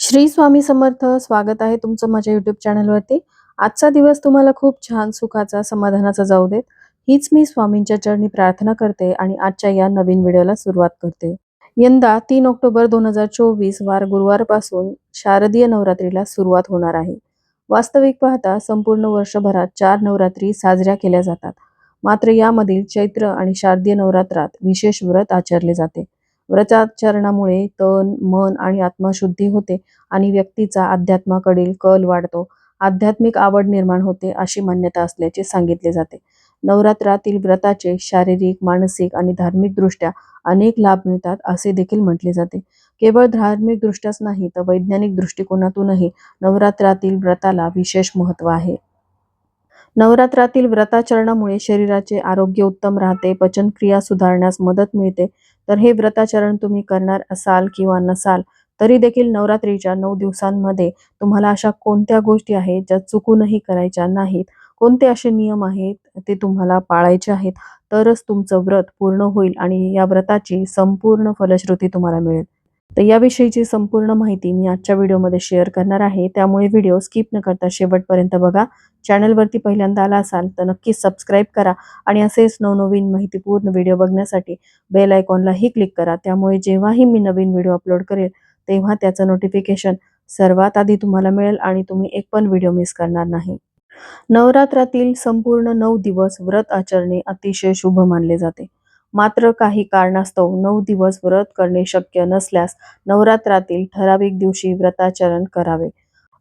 श्री स्वामी समर्थ स्वागत आहे तुमचं माझ्या युट्यूब चॅनलवरती आजचा दिवस तुम्हाला खूप छान सुखाचा समाधानाचा जाऊ देत. हीच मी स्वामींच्या चरणी प्रार्थना करते आणि आजच्या या नवीन व्हिडिओला सुरुवात करते. यंदा तीन ऑक्टोबर दोन हजार चोवीस वार गुरुवारपासून शारदीय नवरात्रीला सुरुवात होणार आहे. वास्तविक पाहता संपूर्ण वर्षभरात चार नवरात्री साजऱ्या केल्या जातात. मात्र यामधील चैत्र आणि शारदीय नवरात्रात विशेष व्रत आचरले जाते. व्रताचरणामुळे तन मन आणि आत्मशुद्धी होते आणि व्यक्तीचा अध्यात्माकडील कल वाढतो. आध्यात्मिक आवड निर्माण होते अशी मान्यता असल्याचे सांगितले जाते. नवरात्रातील व्रताचे शारीरिक मानसिक आणि धार्मिकदृष्ट्या अनेक लाभ मिळतात असे देखील म्हटले जाते. केवळ धार्मिक दृष्ट्याच नाही तर वैज्ञानिक दृष्टिकोनातूनही नवरात्रातील व्रताला विशेष महत्त्व आहे. नवरात्रातील व्रताचरणामुळे शरीराचे आरोग्य उत्तम राहते पचनक्रिया सुधारण्यास मदत मिळते. तर हे व्रताचरण तुम्ही करणार असाल किंवा नसाल तरी देखील नवरात्रीच्या नऊ दिवसांमध्ये तुम्हाला अशा कोणत्या गोष्टी आहेत ज्या चुकूनही करायच्या नाहीत? कोणते असे नियम आहेत ते तुम्हाला पाळायचे आहेत? तरच तुमचं व्रत पूर्ण होईल आणि या व्रताची संपूर्ण फलश्रुती तुम्हाला मिळेल. तर याविषयीची संपूर्ण माहिती मी आजच्या व्हिडिओमध्ये शेअर करणार आहे. त्यामुळे व्हिडिओ स्किप न करता शेवटपर्यंत बघा. चॅनलवरती पहिल्यांदा आला असाल तर नक्कीच सबस्क्राईब करा आणि असेच नवनवीन माहितीपूर्ण व्हिडिओ बघण्यासाठी बेल आयकॉनलाही क्लिक करा. त्यामुळे जेव्हाही मी नवीन व्हिडिओ अपलोड करेल तेव्हा त्याचं नोटिफिकेशन सर्वात आधी तुम्हाला मिळेल आणि तुम्ही एक पण व्हिडिओ मिस करणार नाही. नवरात्रातील संपूर्ण नऊ दिवस व्रत आचरणे अतिशय शुभ मानले जाते. मात्र काही कारणास्तव नऊ दिवस व्रत करणे शक्य नसल्यास नवरात्रातील ठराविक दिवशी व्रताचरण करावे.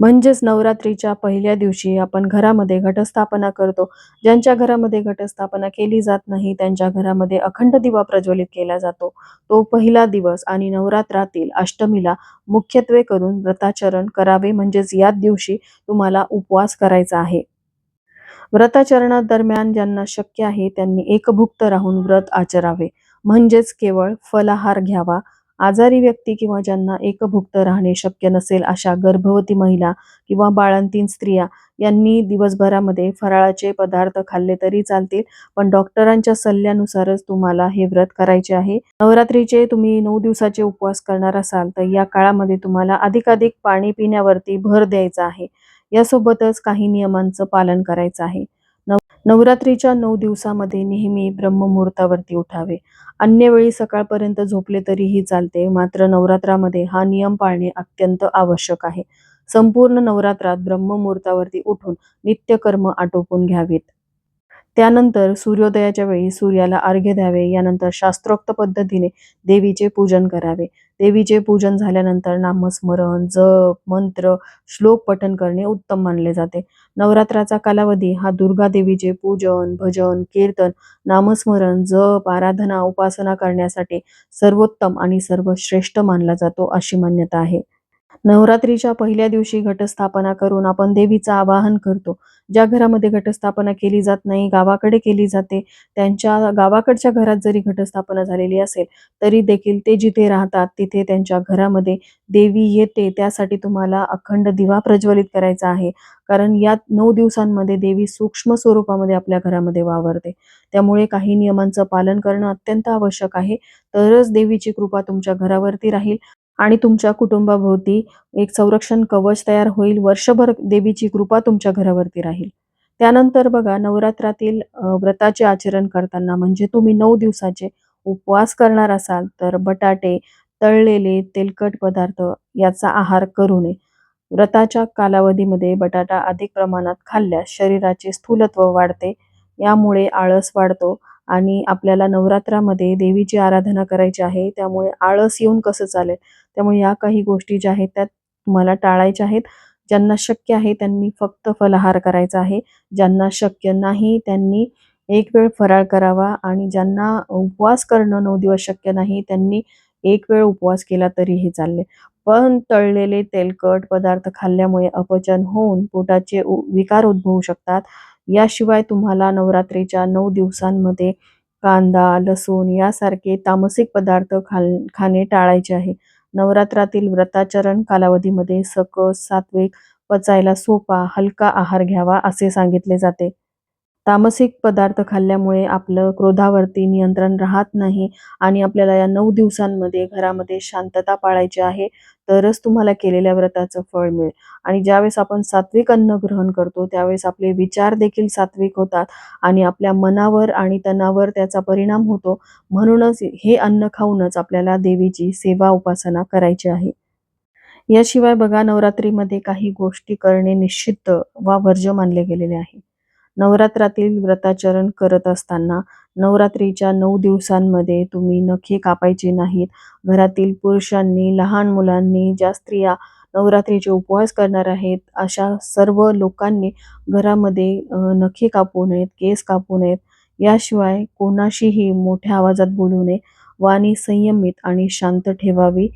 म्हणजेच नवरात्रीच्या पहिल्या दिवशी आपण घरामध्ये घटस्थापना करतो. ज्यांच्या घरामध्ये घटस्थापना केली जात नाही त्यांच्या घरामध्ये अखंड दिवा प्रज्वलित केला जातो. तो पहिला दिवस आणि नवरात्रातील अष्टमीला मुख्यत्वे करून व्रताचरण करावे म्हणजेच याच दिवशी तुम्हाला उपवास करायचा आहे. व्रताचरणा दरम्यान ज्यांना शक्य आहे त्यांनी एकभुक्त राहून व्रत आचरावे. म्हणजेच केवळ फलाहार घ्यावा. आजारी व्यक्ती किंवा ज्यांना एकभुक्त राहणे शक्य नसेल अशा गर्भवती महिला किंवा बाळंतीन स्त्रिया यांनी दिवसभरामध्ये फराळाचे पदार्थ खाल्ले तरी चालतील पण डॉक्टरांच्या सल्ल्यानुसारच तुम्हाला हे व्रत करायचे आहे. नवरात्रीचे तुम्ही नऊ दिवसाचे उपवास करणार असाल तर या काळामध्ये तुम्हाला अधिकाधिक पाणी पिण्यावरती भर द्यायचा आहे. यासोबतच काही नियमांचं पालन करायचं आहे. नव नवरात्रीच्या नऊ दिवसामध्ये नेहमी ब्रह्ममुहूर्तावरती उठावे. अन्य वेळी सकाळपर्यंत झोपले तरीही चालते मात्र नवरात्रामध्ये हा नियम पाळणे अत्यंत आवश्यक आहे. संपूर्ण नवरात्रात ब्रह्ममुहूर्तावरती उठून नित्यकर्म आटोपून घ्यावीत. त्यानंतर सूर्योदयाच्या वेळी सूर्याला अर्घ्य द्यावे यानंतर शास्त्रोक्त पद्धतीने देवीचे पूजन करावे. देवीचे पूजन झाल्यानंतर नामस्मरण जप मंत्र श्लोक पठन करणे उत्तम मानले जाते. नवरात्राचा कालावधी हा दुर्गा देवीचे पूजन भजन कीर्तन नामस्मरण जप आराधना उपासना करण्यासाठी सर्वोत्तम आणि सर्वश्रेष्ठ मानला जातो अशी मान्यता आहे. नवरात्रीच्या पहिल्या दिवशी घटस्थापना करून आपण देवीचं आवाहन करतो. ज्या घरामध्ये घटस्थापना केली जात नाही गावाकडे केली जाते त्यांच्या गावाकडच्या घरात जरी घटस्थापना झालेली असेल तरी देखील ते जिथे राहतात तिथे त्यांच्या घरामध्ये देवी येते त्यासाठी तुम्हाला अखंड दिवा प्रज्वलित करायचा आहे. कारण या नऊ दिवसांमध्ये देवी सूक्ष्म स्वरूपामध्ये आपल्या घरामध्ये वावरते. त्यामुळे काही नियमांचं पालन करणं अत्यंत आवश्यक आहे. तरच देवीची कृपा तुमच्या घरावरती राहील. आणि तुमच्या कुटुंबाभोवती एक संरक्षण कवच तयार होईल. वर्षभर देवीची कृपा तुमच्या घरावरती राहील. त्यानंतर बघा नवरात्रातील व्रताचे आचरण करताना म्हणजे तुम्ही नऊ दिवसाचे उपवास करणार असाल तर बटाटे तळलेले तेलकट पदार्थ याचा आहार करू नये. व्रताच्या कालावधीमध्ये बटाटा अधिक प्रमाणात खाल्ल्यास शरीराचे स्थूलत्व वाढते. यामुळे आळस वाढतो. आणि आपल्याला नवरात्रामध्ये देवीची आराधना करायची आहे त्यामुळे आळस येऊन कसं चालेल? त्यामुळे या काही गोष्टी ज्या आहेत त्या तुम्हाला टाळायच्या आहेत. ज्यांना शक्य आहे त्यांनी फक्त फलाहार करायचा आहे. ज्यांना शक्य नाही त्यांनी एक वेळ फराळ करावा आणि ज्यांना उपवास करणं नऊ दिवस शक्य नाही त्यांनी एक वेळ उपवास केला तरीही चालले. पण तळलेले तेलकट पदार्थ खाल्ल्यामुळे अपचन होऊन पोटाचे विकार उद्भवू शकतात. याशिवाय तुम्हाला नवरात्रीच्या नऊ दिवसांमध्ये कांदा लसूण यासारखे तामसिक पदार्थ खाल खाणे टाळायचे आहे. नवरात्रातील व्रताचरण कालावधीमध्ये सकस सात्विक पचायला सोपा हलका आहार घ्यावा असे सांगितले जाते. तामसिक पदार्थ खाल्ल्यामुळे आपलं क्रोधावरती नियंत्रण राहत नाही आणि आपल्याला या नऊ दिवसांमध्ये घरामध्ये शांतता पाळायची आहे तरच तुम्हाला केलेल्या व्रताचं फळ मिळेल. आणि ज्यावेळेस आपण सात्विक अन्न ग्रहण करतो त्यावेळेस आपले विचार देखील सात्विक होतात आणि आपल्या मनावर आणि तणावर त्याचा परिणाम होतो. म्हणूनच हे अन्न खाऊनच आपल्याला देवीची सेवा उपासना करायची आहे. याशिवाय बघा नवरात्रीमध्ये काही गोष्टी करणे निश्चित वा वर्ज्य मानले गेलेले आहे. नवरात्रातील व्रताचरण करत असताना नवरात्रीच्या नऊ दिवसांमध्ये तुम्ही नखे कापायचे नाहीत. घरातील पुरुषांनी लहान मुलांनी ज्या स्त्रिया नवरात्रीचे उपवास करणार आहेत अशा सर्व लोकांनी घरामध्ये नखे कापू नयेत केस कापू नयेत. याशिवाय कोणाशीही मोठ्या आवाजात बोलू नये. वाणी संयमित आणि शांत ठेवावी.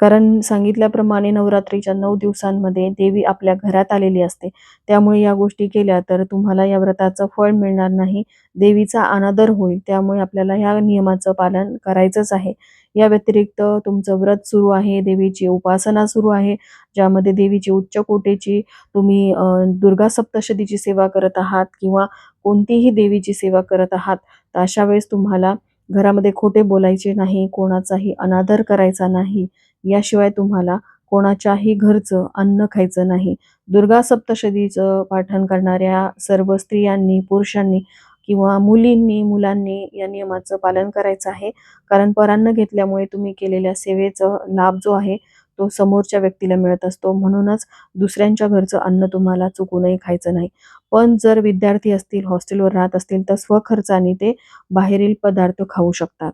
कारण सांगितल्याप्रमाणे नवरात्रीच्या नऊ दिवसांमध्ये देवी आपल्या घरात आलेली असते. त्यामुळे या गोष्टी केल्या तर तुम्हाला या व्रताचं फळ मिळणार नाही. देवीचा अनादर होईल. त्यामुळे आपल्याला ह्या नियमाचं पालन करायचंच आहे. या व्यतिरिक्त तुमचं व्रत सुरू आहे. देवीची उपासना सुरू आहे. ज्यामध्ये देवीची उच्च कोटीची तुम्ही दुर्गा सप्तशतीची सेवा करत आहात किंवा कोणतीही देवीची सेवा करत आहात तर अशा वेळेस तुम्हाला घरामध्ये खोटे बोलायचे नाही. कोणाचाही अनादर करायचा नाही. याशिवाय तुम्हाला कोणाच्याही घरचं अन्न खायचं नाही. दुर्गा सप्तशतीचं पाठन करणाऱ्या सर्व स्त्रियांनी पुरुषांनी किंवा मुलींनी मुलांनी या नियमाचं पालन करायचं आहे. कारण परान्न घेतल्यामुळे तुम्ही केलेल्या सेवेचं लाभ जो आहे तो समोरच्या व्यक्तीला मिळत असतो. म्हणूनच दुसऱ्यांच्या घरचं अन्न तुम्हाला चुकूनही खायचं नाही. पण जर विद्यार्थी असतील हॉस्टेलवर राहत असतील तर स्वखर्चाने ते बाहेरील पदार्थ खाऊ शकतात.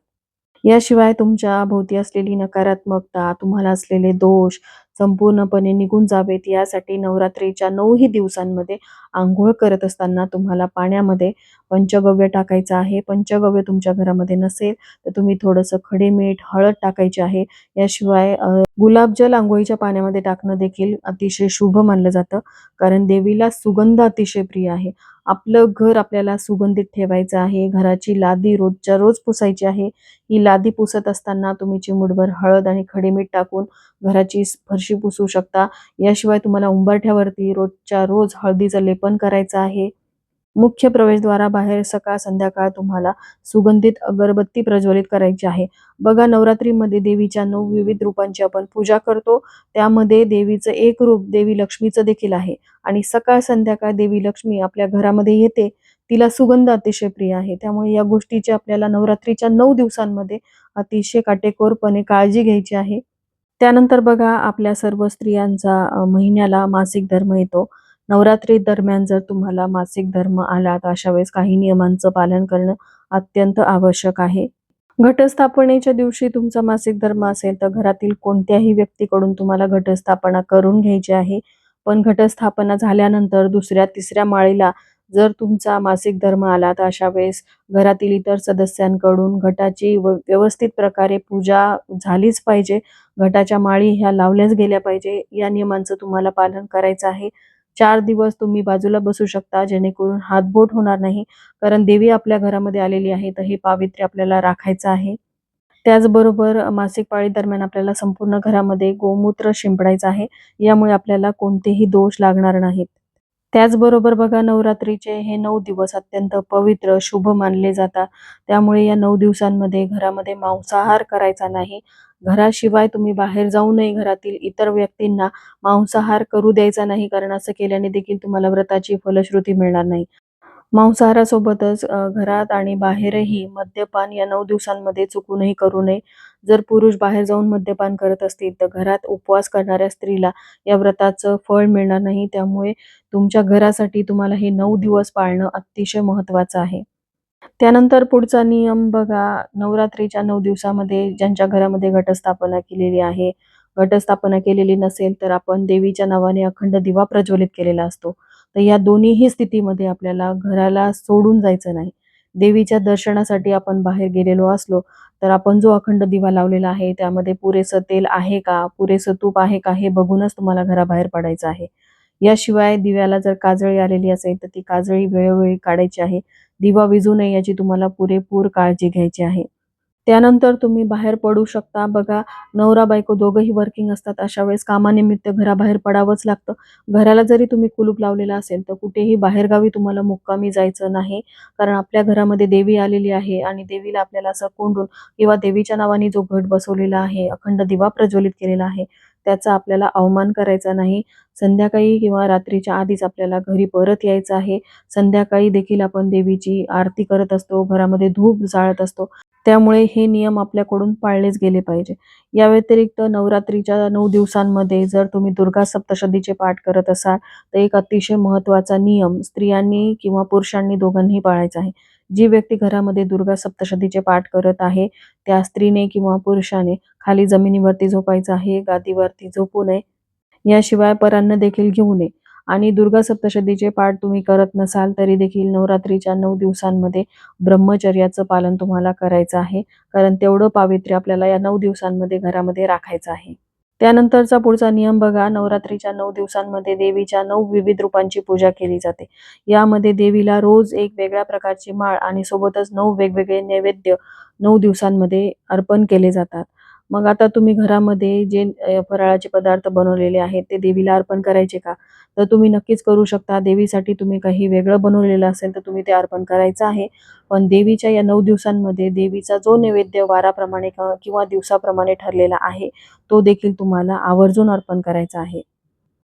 याशिवाय तुमच्या भोवती असलेली नकारात्मकता तुम्हाला असलेले दोष संपूर्णपणे निघून जावेत यासाठी नवरात्रीच्या नऊही दिवसांमध्ये आंघोळ करत असताना तुम्हाला पाण्यामध्ये पंचगव्य टाकायचं आहे. पंचगव्य तुमच्या घरामध्ये नसेल तर तुम्ही थोडंसं खडे मीठ हळद टाकायचे आहे. याशिवाय गुलाबजल आंघोळीच्या पाण्यामध्ये टाकणं देखील अतिशय शुभ मानलं जातं कारण देवीला सुगंध अतिशय प्रिय आहे. आपलं घर आपल्याला सुगंधित ठेवायचं आहे. घराची लादी रोजच्या रोज पुसायची आहे. ही लादी पुसत असताना तुम्ही चिमुडभर हळद आणि खडे मीठ टाकून घराची फरशी पुसू शकता. याशिवाय तुम्हाला उंबरठ्यावरती रोजच्या रोज हळदीचं लेपन करायचं आहे. मुख्य प्रवेशद्वाराबाहेर सकाळ संध्याकाळ तुम्हाला सुगंधित अगरबत्ती प्रज्वलित करायची आहे. बघा नवरात्रीमध्ये देवीच्या नऊ विविध रूपांची आपण पूजा करतो. त्यामध्ये देवीचं एक रूप देवी लक्ष्मीचं देखील आहे. आणि सकाळ संध्याकाळ देवी लक्ष्मी आपल्या घरामध्ये येते. तिला सुगंध अतिशय प्रिय आहे. त्यामुळे या गोष्टीची आपल्याला नवरात्रीच्या नऊ दिवसांमध्ये अतिशय काटेकोरपणे काळजी घ्यायची आहे. त्यानंतर बघा आपल्या सर्व स्त्रियांचा महिन्याला मासिक धर्म येतो. नवरात्री दरम्यान जर तुम्हाला मासिक धर्म आला तर अशा वेळेस काही नियमांचं पालन करणं अत्यंत आवश्यक आहे. घटस्थापनेच्या दिवशी तुमचा मासिक धर्म असेल तर घरातील कोणत्याही व्यक्तीकडून तुम्हाला घटस्थापना करून घ्यायची आहे. पण घटस्थापना झाल्यानंतर दुसऱ्या तिसऱ्या माळीला जर तुमचा मासिक धर्म आला तर अशा वेळेस घरातील इतर सदस्यांकडून घटाची व्यवस्थित प्रकारे पूजा झालीच पाहिजे. घटाच्या माळी ह्या लावल्याच गेल्या पाहिजे. या नियमांचं तुम्हाला पालन करायचं आहे. चार दिवस तुम्ही बाजूला बसू शकता जेणेकरून हातबोट होणार नाही. कारण देवी आपल्या घरामध्ये आलेली आहे तर हे पावित्र्य आपल्याला राखायचं आहे. त्याचबरोबर मासिक पाळी दरम्यान आपल्याला संपूर्ण घरामध्ये गोमूत्र शिंपडायचं आहे. यामुळे आपल्याला कोणतेही दोष लागणार नाहीत. त्याचबरोबर बघा नवरात्रीचे हे नऊ दिवस अत्यंत पवित्र शुभ मानले जातात. त्यामुळे या नऊ दिवसांमध्ये घरामध्ये मांसाहार करायचा नाही. घराशिवाय तुम्ही बाहेर जाऊ नये घरातील इतर व्यक्तींना. मांसाहार करू द्यायचा नाही कारण असं केल्याने देखील तुम्हाला व्रताची फलश्रुती मिळणार नाही. मांसाहारासोबतच घरात आणि बाहेरही मद्यपान या नऊ दिवसांमध्ये चुकूनही करू नये. जर पुरुष बाहेर जाऊन मद्यपान करत असतील तर घरात उपवास करणाऱ्या स्त्रीला या व्रताचं फळ मिळणार नाही. त्यामुळे तुमच्या घरासाठी तुम्हाला हे नऊ दिवस पाळणं अतिशय महत्वाचं आहे. त्यानंतर पुढचा नियम बघा. नवरात्रीच्या नऊ दिवसामध्ये ज्यांच्या घरामध्ये घटस्थापना केलेली आहे घटस्थापना केलेली नसेल तर आपण देवीच्या नावाने अखंड दिवा प्रज्वलित केलेला असतो. तर या दोन्हीही स्थितीमध्ये आपल्याला घराला सोडून जायचं नाही. देवीच्या दर्शनासाठी आपण बाहेर गेलेलो असलो तर आपण जो अखंड दिवा लावलेला आहे त्यामध्ये पुरेसं तेल आहे का? पुरेसं तूप आहे का? हे बघूनच तुम्हाला घराबाहेर पडायचं आहे. याशिवाय दिव्याला जर काजळी आलेली असेल तर ती काजळी वेळोवेळी काढायची आहे. दिवा विजू नये याची तुम्हाला पुरेपूर काळजी घ्यायची आहे. त्यानंतर तुम्ही बाहेर पडू शकता. बघा नवरा बायको दोघंही वर्किंग असतात. अशा वेळेस कामानिमित्त घराबाहेर पडावंच लागतं. घराला जरी तुम्ही कुलूप लावलेला असेल तर कुठेही बाहेरगावी तुम्हाला मुक्कामी जायचं नाही. कारण आपल्या घरामध्ये देवी आलेली आहे आणि देवीला आपल्याला असं कोंडून किंवा देवीच्या नावाने जो घट बसवलेला आहे अखंड दिवा प्रज्वलित केलेला आहे त्याचा आपल्याला अवमान करायचा नाही. संध्याकाळी किंवा रात्रीच्या आधीच आपल्याला घरी परत यायचं आहे. संध्याकाळी देखील आपण देवीची आरती करत असतो. घरामध्ये धूप जाळत असतो. त्यामुळे हे नियम आपल्याकडून पाळलेच गेले पाहिजे. या व्यतिरिक्त नवरात्रीच्या नऊ दिवसांमध्ये जर तुम्ही दुर्गा सप्तशतीचे पाठ करत असाल तर एक अतिशय महत्त्वाचा नियम स्त्रियांनी किंवा पुरुषांनी दोघांनी पाळायचा आहे. जी व्यक्ती घरामध्ये दुर्गा सप्तशतीचे पाठ करत आहे त्या स्त्रीने किंवा पुरुषाने खाली जमिनीवरती झोपायचं आहे गादीवरती झोपू नये. याशिवाय परान्न देखील घेऊ नये. आणि दुर्गा सप्तशतीचे पाठ तुम्ही करत नसाल तरी देखील नवरात्रीच्या नऊ दिवसांमध्ये ब्रह्मचर्याचं पालन तुम्हाला करायचं आहे. कारण तेवढं पावित्र्य आपल्याला या नऊ दिवसांमध्ये घरामध्ये राखायचं आहे. त्यानंतरचा पुढचा नियम बघा. नवरात्रीच्या नऊ दिवसांमध्ये देवीच्या नऊ विविध रूपांची पूजा केली जाते. यामध्ये देवीला रोज एक वेगळ्या प्रकारची माळ आणि सोबतच नऊ वेगवेगळे नैवेद्य नऊ दिवसांमध्ये अर्पण केले जातात. मग आता तुम्ही घरामध्ये जे फराळाचे पदार्थ बनवलेले आहेत ते देवीला अर्पण करायचे का? तर तुम्ही नक्कीच करू शकता. देवीसाठी तुम्ही काही वेगळं बनवलेलं असेल तर तुम्ही ते अर्पण करायचं आहे. पण देवीच्या या नऊ दिवसांमध्ये देवीचा जो नैवेद्य वाराप्रमाणे किंवा दिवसाप्रमाणे ठरलेला आहे तो देखील तुम्हाला आवर्जून अर्पण करायचा आहे.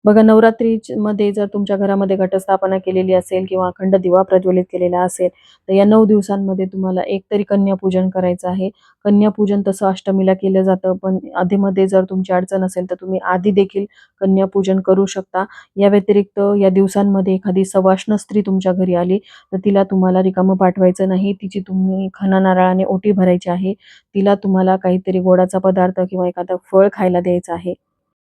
बघा नवरात्री मध्ये जर तुमच्या घरामध्ये घटस्थापना केलेली असेल किंवा अखंड दिवा प्रज्वलित केलेला असेल तर या नऊ दिवसांमध्ये तुम्हाला एकतरी कन्यापूजन करायचं आहे. कन्यापूजन तसं अष्टमीला केलं जातं पण आधीमध्ये जर तुमची अडचण असेल तर तुम्ही आधी देखील कन्यापूजन करू शकता. या व्यतिरिक्त या दिवसांमध्ये एखादी सवाष्ण स्त्री तुमच्या घरी आली तर तिला तुम्हाला रिकामं पाठवायचं नाही. तिची तुम्ही खना नारळाने ओटी भरायची आहे. तिला तुम्हाला काहीतरी गोडाचा पदार्थ किंवा एखादं फळ खायला द्यायचं आहे.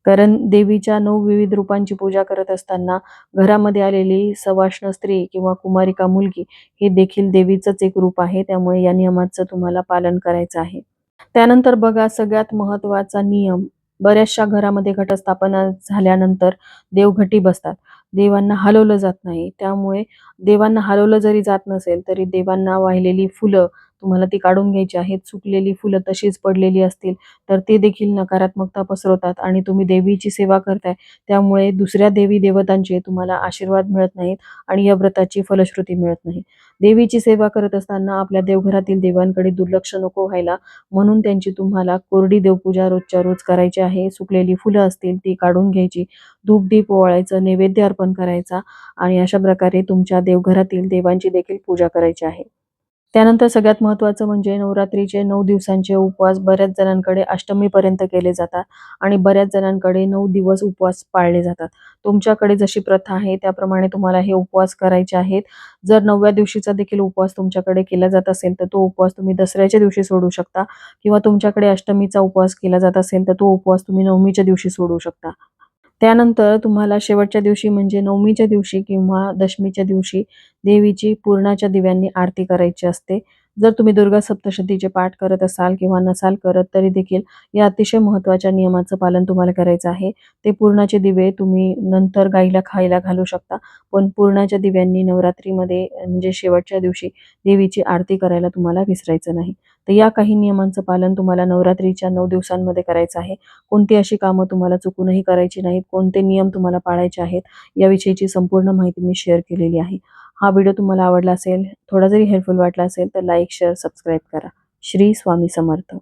कारण देवीच्या नऊ विविध रूपांची पूजा करत असताना घरामध्ये आलेली सवाष्ण स्त्री किंवा कुमारिका मुलगी हे देखील देवीचंच एक रूप आहे. त्यामुळे या नियमाचं तुम्हाला पालन करायचं आहे. त्यानंतर बघा सगळ्यात महत्त्वाचा नियम बऱ्याचशा घरामध्ये घटस्थापना झाल्यानंतर देवघटी बसतात. देवांना हलवलं जात नाही. त्यामुळे देवांना हलवलं जरी जात नसेल तरी देवांना वाहिलेली फुलं तुम्हाला ती काढून घ्यायची आहेत. सुकलेली फुलं तशीच पडलेली असतील तर ते देखील नकारात्मकता पसरवतात आणि तुम्ही देवीची सेवा करताय. त्यामुळे दुसऱ्या देवी देवतांचे तुम्हाला आशीर्वाद मिळत नाहीत आणि या व्रताची फलश्रुती मिळत नाही. देवीची सेवा करत असताना आपल्या देवघरातील देवांकडे दुर्लक्ष नको व्हायला म्हणून त्यांची तुम्हाला कोरडी देवपूजा रोजच्या रोज करायची आहे. सुकलेली फुलं असतील ती काढून घ्यायची. धूप दीप ओवाळायचं नैवेद्य अर्पण करायचा आणि अशा प्रकारे तुमच्या देवघरातील देवांची देखील पूजा करायची आहे. त्यानंतर सगळ्यात महत्त्वाचं म्हणजे नवरात्रीचे नऊ दिवसांचे उपवास बऱ्याच जणांकडे अष्टमीपर्यंत केले जातात आणि बऱ्याच जणांकडे नऊ दिवस उपवास पाळले जातात. तुमच्याकडे जशी प्रथा आहे त्याप्रमाणे तुम्हाला हे उपवास करायचे आहेत. जर नवव्या दिवशीचा देखील उपवास तुमच्याकडे केला जात असेल तर तो उपवास तुम्ही दसऱ्याच्या दिवशी सोडू शकता किंवा तुमच्याकडे अष्टमीचा उपवास केला जात असेल तर तो उपवास तुम्ही नवमीच्या दिवशी सोडू शकता. त्यानंतर तुम्हाला शेवटच्या दिवशी म्हणजे नवमीच्या दिवशी किंवा दशमीच्या दिवशी देवीची पूर्णाच्या दिव्यांनी आरती करायची असते. जर तुम्ही दुर्गा सप्तशतीचे पाठ करत असाल किंवा नसाल करत तरी देखील या अतिशय महत्त्वाच्या नियमाचं पालन तुम्हाला करायचं आहे. ते पूर्णाचे दिवे तुम्ही नंतर गाईला खायला घालू शकता पण पूर्णाच्या दिव्यांनी नवरात्रीमध्ये म्हणजे शेवटच्या दिवशी देवीची आरती करायला तुम्हाला विसरायचं नाही. तर या काही नियमांचं पालन तुम्हाला नवरात्रीच्या नऊ दिवसांमध्ये करायचं आहे. कोणती अशी कामं तुम्हाला चुकूनही करायची नाहीत कोणते नियम तुम्हाला पाळायचे आहेत याविषयीची संपूर्ण माहिती मी शेअर केलेली आहे. हा व्हिडिओ तुम्हाला आवडला असेल थोडा जरी हेल्पफुल वाटला असेल तर लाईक शेअर सबस्क्राईब करा. श्री स्वामी समर्थ.